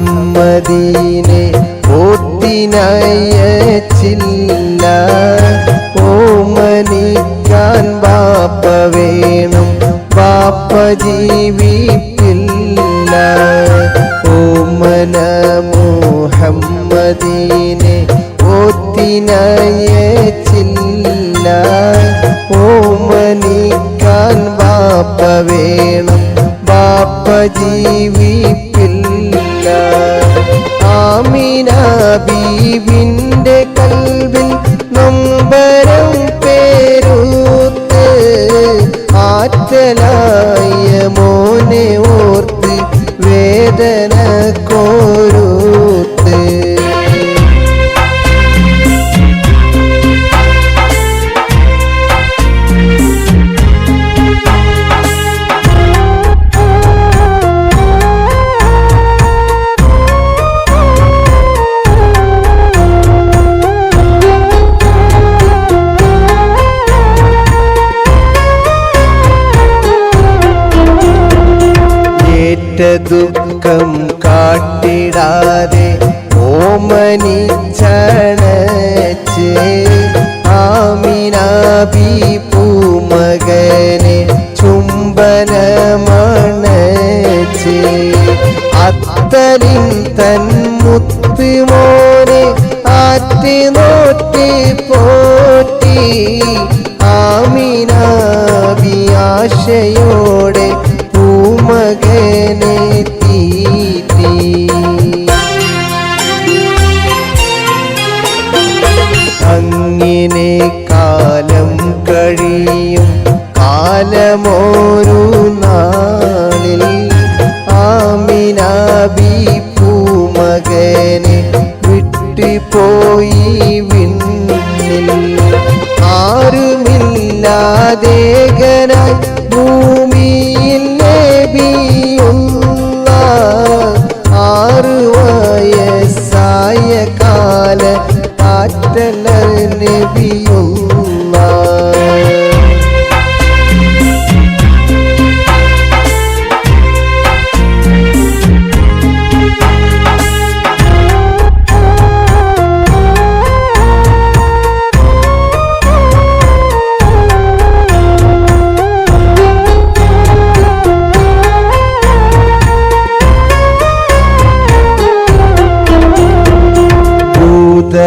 മുഹമ്മദീനെ ഓത്തിനയച്ചില്ല ഓമനിക്കാൻ ബാപ്പ വേണം ബാപ്പ ജീവിപ്പില്ല. ഓമന മുഹമ്മദീനെ ഓത്തിനയച്ചില്ല ഓമനിക്കാൻ ബാപ്പ വേണം ബാപ്പ ജീ ഏറ്റ ദുഃഖം കാട്ടിടാതെ ഓമനിച്ചണച്ച് ആമിനാബി പൂമകനെ ചുംബനമണച്ച് അത്തലിൻ തൻ മുത്തുമോനെ ആറ്റി നോട്ടി പോറ്റി ആമിനാബി ആശയോടെ പൂമകനെ തീറ്റി അങ്ങനെ കാലം കഴിയും കാലമോരു നാളിൽ ആമിനാബി പൂമകനെ വിട്ടുപോയി വിണ്ണിൽ. ആരുമില്ലാതേകനായി പാറ്റല നബിയുള്ള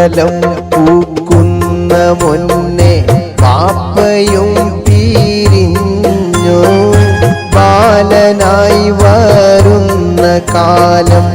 ഭൂതലം പൂക്കുന്ന മുന്നേ പാപ്പയും പിരിഞ്ഞു. ബാലനായി വരുന്ന കാലം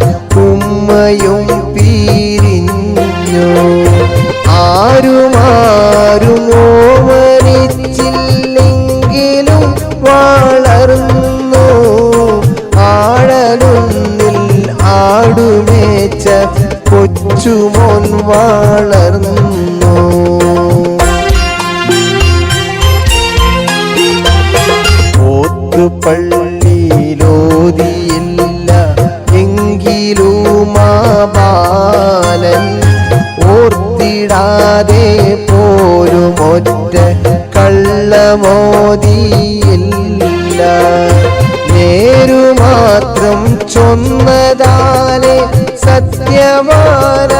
ഓത്തുപള്ളിയിലോതിയില്ല എങ്കിലും ബാലൻ ഓർത്തിടാതെ പോലുമൊറ്റ കള്ളമോതിയില്ല. നേരുമാത്രം ചൊന്നതാലെ സത്യമാന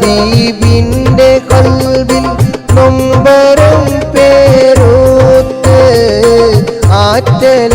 ബീബിന്റെ കൽവിൽ നൊമ്പരം പേരോത്ത് ആറ്റല